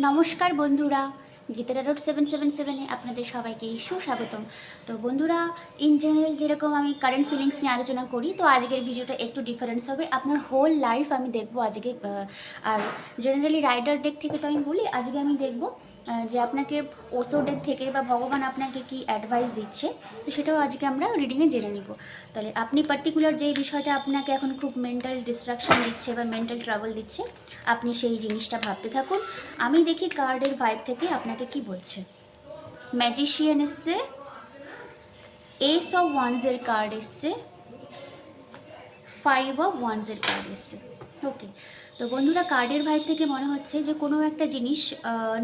নমস্কার বন্ধুরা। গীতারা road seven seven সেভেনে আপনাদের সবাইকে সুস্বাগতম। তো বন্ধুরা ইন জেনারেল যেরকম আমি কারেন্ট ফিলিংস নিয়ে আলোচনা করি, তো আজকের ভিডিওটা একটু ডিফারেন্স হবে। আপনার হোল লাইফ আমি দেখব আজকে আর জেনারেলি রাইডার ডেক থেকে তো আমি বলি, আজকে আমি দেখব যে আপনাকে ওসো ডেক থেকে বা ভগবান আপনাকে কি অ্যাডভাইস দিচ্ছে, তো সেটাও আজকে আমরা রিডিংয়ে জেনে নিব। তাহলে আপনি পার্টিকুলার যেই বিষয়টা আপনাকে এখন খুব মেন্টাল ডিস্ট্রাকশন দিচ্ছে বা মেন্টাল ট্রাভেল দিচ্ছে, আপনি সেই জিনিসটা ভাবতে থাকুন। আমি দেখি কার্ডের ভাইব থেকে আপনাকে কি বলছে? ম্যাজিশিয়ান এসছে। এস অফ ওয়ান্সের কার্ড এসছে। ফাইভ অফ ওয়ান্সের কার্ড এসছে। ওকে তো বন্ধুরা কার্ডের ভাইব থেকে মনে হচ্ছে যে কোনো একটা জিনিস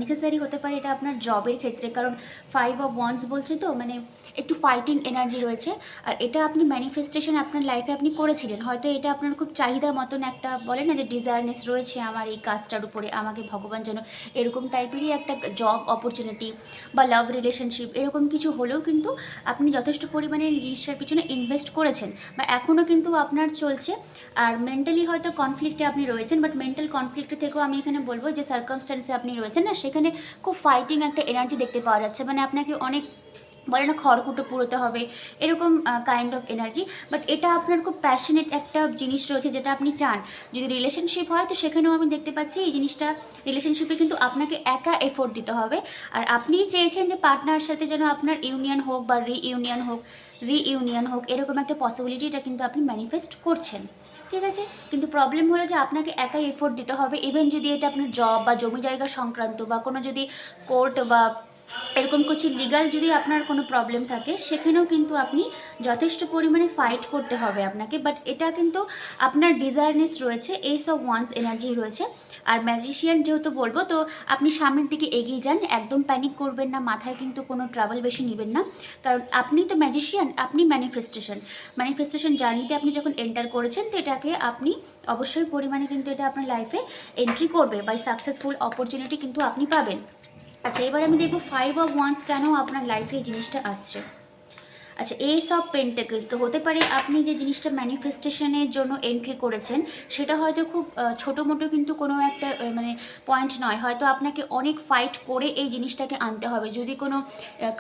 নেসেসারি হতে পারে এটা আপনার জবের ক্ষেত্রে। কারণ ফাইভ অফ ওয়ান্স বলছে তো মানে একটু ফাইটিং এনার্জি রয়েছে। আর এটা আপনি ম্যানিফেস্টেশন আপনার লাইফে আপনি করেছিলেন। হয়তো এটা আপনার খুব চাহিদা মতন একটা বলে না যে ডিজায়ারনেস রয়েছে আমার এই কাজটার উপরে, আমাকে ভগবান যেন এরকম টাইপেরই একটা জব অপরচুনিটি বা লাভ রিলেশনশিপ এরকম কিছু হলেও কিন্তু আপনি যথেষ্ট পরিমাণে জিনিসটার পিছনে ইনভেস্ট করেছেন। বা এখনও কিন্তু আপনার চলছে। আর মেন্টালি হয়তো কনফ্লিক্টে আপনি রয়েছেন বাট মেন্টাল কনফ্লিক্ট থেকেও আমি এখানে বলব যে সার্কামস্টান্সে আপনি রয়েছেন না, সেখানে খুব ফাইটিং একটা এনার্জি দেখতে পাওয়া যাচ্ছে। মানে আপনাকে অনেক বলে না খড়কুটো পুরোতে হবে, এরকম কাইন্ড অফ এনার্জি বাট এটা আপনার খুব প্যাশনেট একটা জিনিস রয়েছে যেটা আপনি চান। যদি রিলেশনশিপ হয় তো সেখানেও আমি দেখতে পাচ্ছি এই জিনিসটা রিলেশনশিপে কিন্তু আপনাকে একা এফোর্ট দিতে হবে। আর আপনি চেয়েছেন যে পার্টনার সাথে যেন আপনার ইউনিয়ন হোক বা রি ইউনিয়ন হোক রি ইউনিয়ন হোক, এরকম একটা পসিবিলিটি এটা কিন্তু আপনি ম্যানিফেস্ট করছেন। ঠিক আছে? কিন্তু প্রবলেম হলো যে আপনাকে একাই এফোর্ট দিতে হবে। ইভেন যদি এটা আপনার জব বা জমি জায়গা সংক্রান্ত বা কোনো যদি কোর্ট বা এরকম কিছু লিগাল যদি আপনার কোনো প্রবলেম থাকে, সেখানেও কিন্তু আপনি যথেষ্ট পরিমাণে ফাইট করতে হবে আপনাকে। বাট এটা কিন্তু আপনার ডিজায়ারনেস রয়েছে এই সব ওয়ান্স এনার্জি রয়েছে। আর ম্যাজিশিয়ান যেহেতু বলব, তো আপনি সামনের দিকে এগিয়ে যান, একদম প্যানিক করবেন না, মাথায় কিন্তু কোনো ট্রাভেল বেশি নেবেন না। কারণ আপনি তো ম্যাজিশিয়ান আপনি ম্যানিফেস্টেশন ম্যানিফেস্টেশন জার্নিতে আপনি যখন এন্টার করেছেন, তো এটাকে আপনি অবশ্যই পরিমাণে কিন্তু এটা আপনার লাইফে এন্ট্রি করবে বাই সাকসেসফুল অপরচুনিটি কিন্তু আপনি পাবেন। আচ্ছা এবার আমি দেখব ফাইভ অফ ওয়ান্স কেন আপনার লাইফে এই জিনিসটা আসছে। আচ্ছা এই সব পেন্টাকেলস তো হতে পারে আপনি যে জিনিসটা ম্যানিফেস্টেশনের জন্য এন্ট্রি করেছেন, সেটা হয়তো খুব ছোটো মোটো কিন্তু কোনো একটা মানে পয়েন্ট নয়। হয়তো আপনাকে অনেক ফাইট করে এই জিনিসটাকে আনতে হবে। যদি কোনো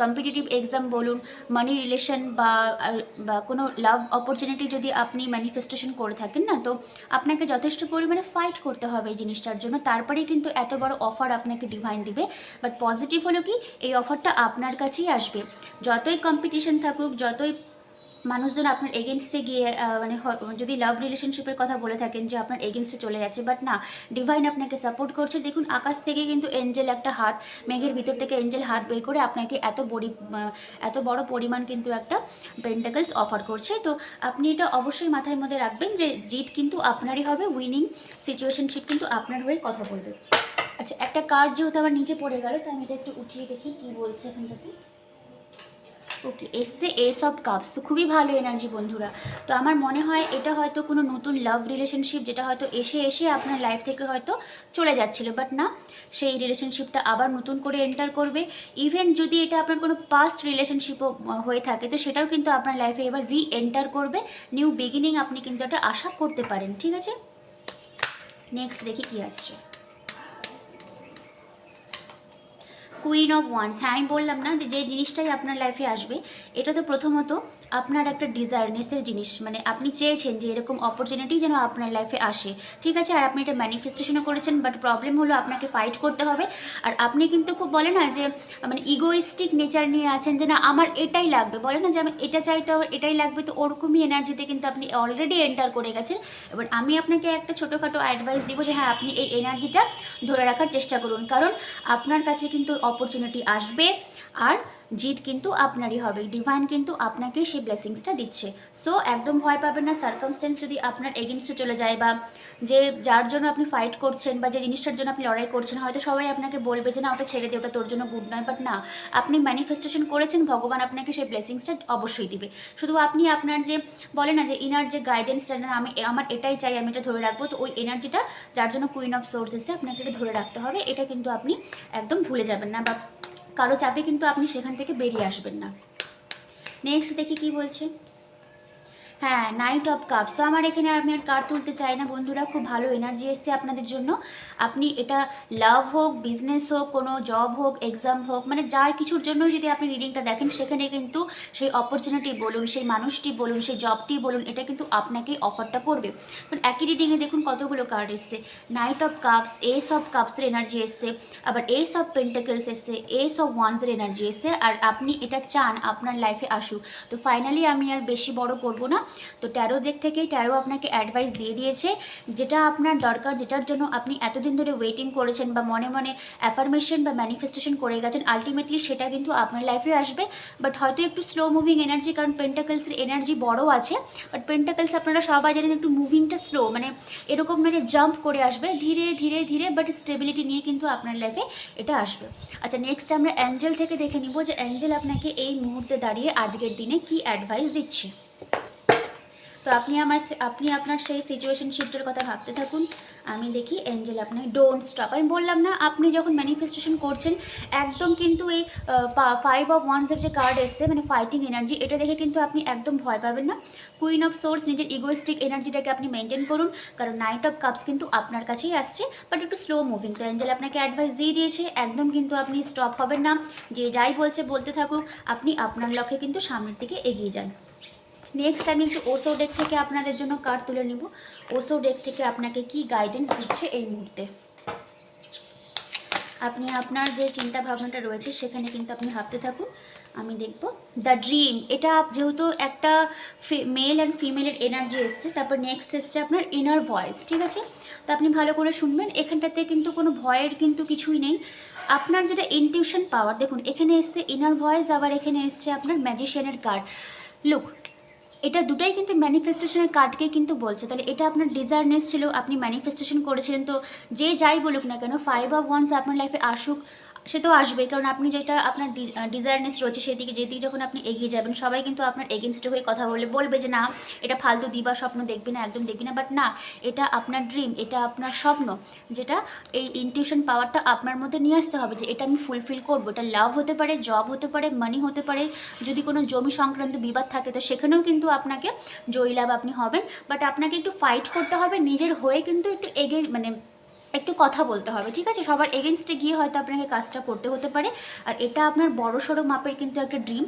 কম্পিটিটিভ এক্সাম বলুন মানি রিলেশন বা বা কোনো লাভ অপরচুনিটি যদি আপনি ম্যানিফেস্টেশন করে থাকেন না, তো আপনাকে যথেষ্ট পরিমাণে ফাইট করতে হবে এই জিনিসটার জন্য। তারপরেই কিন্তু এত বড় অফার আপনাকে ডিভাইন দিবে। বাট পজিটিভ হলো কি, এই অফারটা আপনার কাছেই আসবে। যতই কম্পিটিশন থাকুক যতই মানুষজন আপনার এগেনস্টে গিয়ে মানে যদি লাভ রিলেশনশিপের কথা বলে থাকেন যে আপনার এগেনস্টে চলে যাচ্ছে বাট না ডিভাইন আপনাকে সাপোর্ট করছে। দেখুন, আকাশ থেকে কিন্তু এঞ্জেল একটা হাত, মেঘের ভিতর থেকে এঞ্জেল হাত বের করে আপনাকে এত বড়ি এত বড় পরিমাণ কিন্তু একটা পেন্টাকলস অফার করছে। তো আপনি এটা অবশ্যই মাথায় মধ্যে রাখবেন যে জিত কিন্তু আপনারই হবে উইনিং সিচুয়েশনশিপ কিন্তু আপনার হয়ে কথা বলবে। আচ্ছা একটা কার্ড যেহেতু আমার নিচে পড়ে গেল, তো আমি এটা একটু উঠিয়ে দেখি, কি বলছে এখানটাতে? ওকে এসছে এস অফ কাপস তো খুবই ভালো এনার্জি বন্ধুরা। তো আমার মনে হয় এটা হয়তো কোনো নতুন লাভ রিলেশনশিপ যেটা হয়তো এসে এসে আপনার লাইফ থেকে হয়তো চলে যাচ্ছিল বাট না, সেই রিলেশনশিপটা আবার নতুন করে এন্টার করবে। ইভেন যদি এটা আপনার কোনো পাস্ট রিলেশনশিপও হয়ে থাকে, তো সেটাও কিন্তু আপনার লাইফে এবার রি এন্টার করবে। নিউ বিগিনিং আপনি কিন্তু একটা আশা করতে পারেন, ঠিক আছে? নেক্সট দেখি কি আসছে। কুইন অফ ওয়ান্স হ্যাঁ আমি বললাম না যে যে জিনিসটাই আপনার লাইফে আসবে, এটা তো প্রথমত। আপনার একটা ডিজায়ারনেসের জিনিস মানে আপনি চেয়েছেন যে এরকম অপরচুনিটি যেন আপনার লাইফে আসে। ঠিক আছে? আর আপনি এটা ম্যানিফেস্টেশনও করেছেন বাট প্রবলেম হলো আপনাকে ফাইট করতে হবে। আর আপনি কিন্তু খুব বলে না যে মানে ইগোইস্টিক নেচার নিয়ে আছেন যে না, আমার এটাই লাগবে। বলে না যে, আমি এটা চাই তো আমার এটাই লাগবে। তো ওরকমই এনার্জিতে কিন্তু আপনি অলরেডি এন্টার করে গেছেন। এবার আমি আপনাকে একটা ছোটোখাটো অ্যাডভাইস দিব যে হ্যাঁ আপনি এই এনার্জিটা ধরে রাখার চেষ্টা করুন। কারণ আপনার কাছে কিন্তু অপরচুনিটি আসবে। আর জিত কিন্তু আপনারই হবে, ডিভাইন কিন্তু আপনাকে সেই ব্লেসিংসটা দিচ্ছে। সো একদম ভয় পাবেন না সার্কামস্টেন্স যদি আপনার এগেনস্টে চলে যায় বা যে যার জন্য আপনি ফাইট করছেন বা যে জিনিসটার জন্য আপনি লড়াই করছেন, হয়তো সবাই আপনাকে বলবে যে, না, ওটা ছেড়ে দে, ওটা তোর জন্য গুড নয়। বাট না, আপনি ম্যানিফেস্টেশন করেছেন, ভগবান আপনাকে সেই ব্লেসিংসটা অবশ্যই দিবে। শুধু আপনি আপনার যে বলে না যে ইনার যে গাইডেন্সটা না, আমি, আমার এটাই চাই, আমি এটা ধরে রাখব। তো ওই এনার্জিটা যার জন্য কুইন অফ সোর্স এসে আপনাকে এটা ধরে রাখতে হবে, এটা কিন্তু আপনি একদম ভুলে যাবেন না বা কারও চাপে কিন্তু আপনি সেখান থেকে বেরিয়ে আসবেন না। নেক্সট দেখি কি বলছে। হ্যাঁ নাইট অফ কাপস তো আমার এখানে আমি আর কার্ড তুলতে চাই না। বন্ধুরা, খুব ভালো এনার্জি এসছে আপনাদের জন্য। আপনি এটা লাভ হোক বিজনেস হোক, কোনো জব হোক এক্সাম হোক মানে যা কিছুর জন্যই যদি আপনি রিডিংটা দেখেন, সেখানে কিন্তু সেই অপরচুনিটি বলুন, সেই মানুষটি বলুন, সেই জবটি বলুন, এটা কিন্তু আপনাকেই অফারটা করবে। কারণ একই রিডিংয়ে দেখুন কতগুলো কার্ড এসছে। Knight of cups ace of কাপসের energy এসছে। আবার এস অফ পেন্টাকেলস এসছে এস অফ ওয়ান্সের এনার্জি এসছে। আর আপনি এটা চান আপনার লাইফে আসুক। তো ফাইনালি আমি আর বেশি বড় করব না। তো ট্যারো দিক থেকেই ট্যারো আপনাকে অ্যাডভাইস দিয়ে দিয়েছে। যেটা আপনার দরকার, যেটার জন্য আপনি এতদিন ধরে ওয়েটিং করেছেন বা মনে মনে অ্যাফার্মেশন বা ম্যানিফেস্টেশন করে গেছেন আলটিমেটলি সেটা কিন্তু আপনার লাইফে আসবে। বাট হয়তো একটু স্লো মুভিং এনার্জি কারণ পেন্টাকলসের এনার্জি বড় আছে। বাট পেন্টাকলস আপনারা সবাই জানেন একটু মুভিংটা স্লো মানে এরকম মানে জাম্প করে আসবে, ধীরে ধীরে ধীরে বাট স্টেবিলিটি নিয়ে কিন্তু আপনার লাইফে এটা আসবে। আচ্ছা নেক্সট আমরা অ্যাঞ্জেল থেকে দেখে নিব যে অ্যাঞ্জেল আপনাকে এই মুহূর্তে দাঁড়িয়ে আজকের দিনে কি অ্যাডভাইস দিচ্ছে। তো আপনি আমার আপনি আপনার সেই সিচুয়েশন শিফটের কথা ভাবতে থাকুন। আমি দেখি এঞ্জেল আপনাকে ডোন্ট স্টপ আমি বললাম, না, আপনি যখন ম্যানিফেস্টেশন করছেন, একদম কিন্তু এই ফাইভ অফ ওয়ান্সের যে কার্ড এসছে মানে ফাইটিং এনার্জি এটা দেখে কিন্তু আপনি একদম ভয় পাবেন না। কুইন অফ সোর্স নিজের ইগোয়েস্টিক এনার্জিটাকে আপনি মেনটেন করুন, কারণ নাইট অফ কাপস কিন্তু আপনার কাছেই আসছে বাট একটু স্লো মুভিং তো এঞ্জেল আপনাকে অ্যাডভাইস দিয়ে দিয়েছে, একদম কিন্তু আপনি স্টপ হবেন না। যে যাই বলছে, বলতে থাকুক, আপনি আপনার লক্ষ্যে কিন্তু সামনের দিকে এগিয়ে যান। নেক্সট আমি একটু ওসো ডেক থেকে আপনাদের জন্য কার্ড তুলে নিব। ওসো ডেক থেকে আপনাকে কি গাইডেন্স দিচ্ছে এই মুহূর্তে? আপনি আপনার যে চিন্তা ভাবনাটা রয়েছে, সেখানে কিন্তু আপনি ভাবতে থাকুন। আমি দেখব। দ্য ড্রিম এটা যেহেতু একটা মেল অ্যান্ড ফিমেলের এনার্জি এসছে, তারপর নেক্সট এসছে আপনার ইনার ভয়েস ঠিক আছে? তো আপনি ভালো করে শুনবেন। এখানটাতে কিন্তু কোনো ভয়ের কিন্তু কিছুই নেই। আপনার যেটা ইনটিউশন পাওয়ার দেখুন, এখানে এসছে ইনার ভয়েস আবার এখানে এসছে আপনার ম্যাজিশিয়ানের কার্ড লুক এটা দুটাই কিন্তু ম্যানিফেস্টেশনের কার্ডকে কিন্তু বলছে। তাহলে এটা আপনার ডিজায়ারনেস ছিল, আপনি ম্যানিফেস্টেশন করেছিলেন, তো যে যাই বলুক না কেন ফাইভ অফ ওয়ান্স আপনার লাইফে আসুক সে তো আসবেই, কারণ আপনি যেটা আপনার ডিজায়ারনেস রয়েছে সেদিকে, যেদিকে যখন আপনি এগিয়ে যাবেন, সবাই কিন্তু আপনার এগেনস্টে হয়ে কথা বলে, বলবে যে না, এটা ফালতু দিবা, স্বপ্ন দেখবি না, একদম দেখবি না বাট না, এটা আপনার ড্রিম এটা আপনার স্বপ্ন, যেটা এই ইনটিউশন পাওয়ারটা আপনার মধ্যে নিয়ে আসতে হবে যে এটা আমি ফুলফিল করব। এটা লাভ হতে পারে জব হতে পারে মানি হতে পারে, যদি কোনো জমি সংক্রান্ত বিবাদ থাকে, তো সেখানেও কিন্তু আপনাকে জয়ী লাভ আপনি হবেন বাট আপনাকে একটু ফাইট করতে হবে, নিজের হয়ে কিন্তু একটু এগে মানে একটু কথা বলতে হবে, ঠিক আছে? সবার এগেনস্টে গিয়ে হয়তো আপনাকে কাজটা করতে হতে পারে। আর এটা আপনার বড় সড়ো মাপের কিন্তু একটা ড্রিম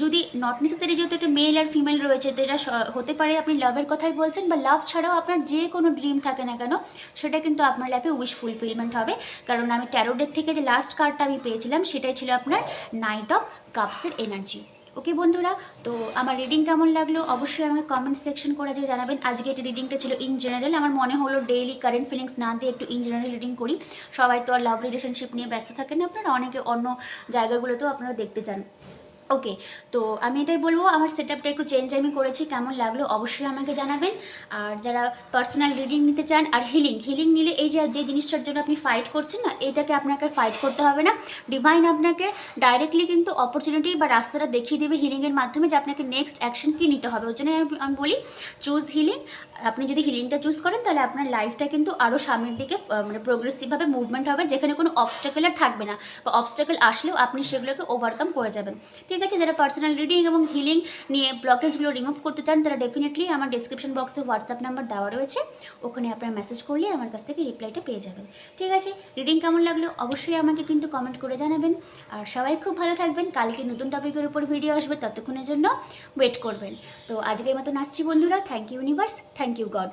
যদি নট নেসেসারি যেহেতু একটা মেল আর ফিমেল রয়েছে, তো এটা হতে পারে আপনি লাভের কথাই বলছেন, বা লাভ ছাড়াও আপনার যে কোনো ড্রিম থাকে না কেন, সেটা কিন্তু আপনার লাইফে উইশ ফুলফিলমেন্ট হবে। কারণ আমি ট্যারোডেক থেকে যে লাস্ট কার্ডটা আমি পেয়েছিলাম, সেটাই ছিল আপনার নাইট অফ কাপসের এনার্জি ওকে বন্ধুরা, তো আমার রিডিং কেমন লাগল অবশ্যই আমাকে কমেন্ট সেকশন করে যে জানাবেন। আজকে এটা রিডিংটা ছিল ইন জেনারেল আমার মনে হলো ডেইলি কারেন্ট ফিলিংস না দিয়ে একটু ইন জেনারেল রিডিং করি। সবাই তো আর লাভ রিলেশনশিপ নিয়ে ব্যস্ত থাকেন আপনারা অনেকে অন্য জায়গাগুলোতেও আপনারা দেখতে চান। ওকে তো আমি এটাই বলব, আমার সেট আপটা একটু চেঞ্জ আমি করেছি, কেমন লাগল অবশ্যই আমাকে জানাবেন। আর যারা পার্সোনাল রিডিং নিতে চান, আর হিলিং হিলিং নিলে এই যে যে জিনিসটার জন্য আপনি ফাইট করছেন না, এটাকে আপনাকে ফাইট করতে হবে না। ডিভাইন আপনাকে ডাইরেক্টলি কিন্তু অপরচুনিটি বা রাস্তাটা দেখিয়ে দেবে হিলিংয়ের মাধ্যমে যে আপনাকে নেক্সট অ্যাকশন কী নিতে হবে। ওই জন্য আমি- বলি চুজ হিলিং আপনি যদি হিলিংটা চুজ করেন, তাহলে আপনার লাইফটা কিন্তু আরও সামনের দিকে মানে প্রোগ্রেসিভভাবে মুভমেন্ট হবে, যেখানে কোনো অবস্টাকেল আর থাকবে না। বা অবস্টাকেল আসলেও আপনি সেগুলোকে ওভারকাম করে যাবেন। ঠিক আছে যারা পার্সোনাল রিডিং এবং হিলিং নিয়ে ব্লকেজগুলো রিমুভ করতে চান, তারা ডেফিনেটলি আমার ডিসক্রিপশন বক্সে হোয়াটসঅ্যাপ নাম্বার দেওয়া রয়েছে। ওখানে আপনারা মেসেজ করলে আমার কাছ থেকে রিপ্লাইটা পেয়ে যাবেন। ঠিক আছে? রিডিং কেমন লাগল? অবশ্যই আমাকে কিন্তু কমেন্ট করে জানাবেন। আর সবাই খুব ভালো থাকবেন। কালকে নতুন টপিকের উপর ভিডিও আসবে ততক্ষণের জন্য ওয়েট করবেন। তো আজকের মতন আসছি বন্ধুরা। Thank you universe thank you God